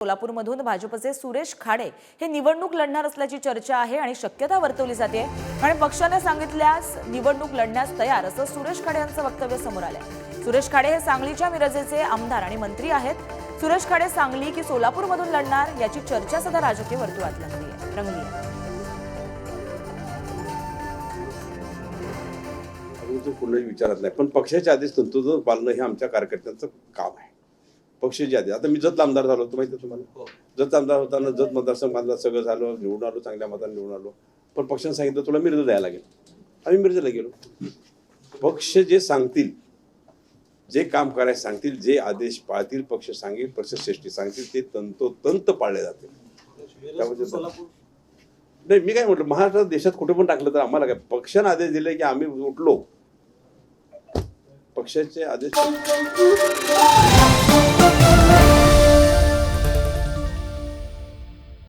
सोलापूरमधून भाजपचे सुरेश खाडे हे निवडणूक लढणार असल्याची चर्चा आहे आणि शक्यता वर्तवली जाते. आणि पक्षाने सांगितल्यास निवडणूक लढण्यास तयार असं सुरेश खाडे यांचं वक्तव्य समोर आलंय. सुरेश खाडे हे सांगलीच्या मिरजेचे आमदार आणि मंत्री आहेत. सुरेश खाडे सांगली की सोलापूरमधून लढणार याची चर्चा सध्या राजकीय वर्तुळात लागली रंगली. आहे कुठलाही विचारात नाही. पण पक्षाचे आदेश तंतुतंत पालनं हे आमच्या कार्यकर्त्यांचं काम आहे. पक्षाचे आदेश आता मी जत आमदार झालो होतो माहिती तुम्हाला? जत आमदार होताना जत मतदारसंघ सगळं झालं निवडून आलो चांगल्या मताने निवडून आलो. पण पक्षाने सांगितलं तुला मिरज द्यायला लागेल. आम्ही मिरजेला गेलो. पक्ष जे सांगतील जे काम करायला सांगतील जे आदेश पाळतील पक्ष सांगेल पक्ष श्रेष्ठी सांगतील ते तंतोतंत पाळले जातील. त्यामध्ये नाही मी काय म्हटलं महाराष्ट्रात देशात कुठे पण टाकलं तर आम्हाला काय? पक्षाने आदेश दिले की आम्ही उठलो. पक्षाचे आदेश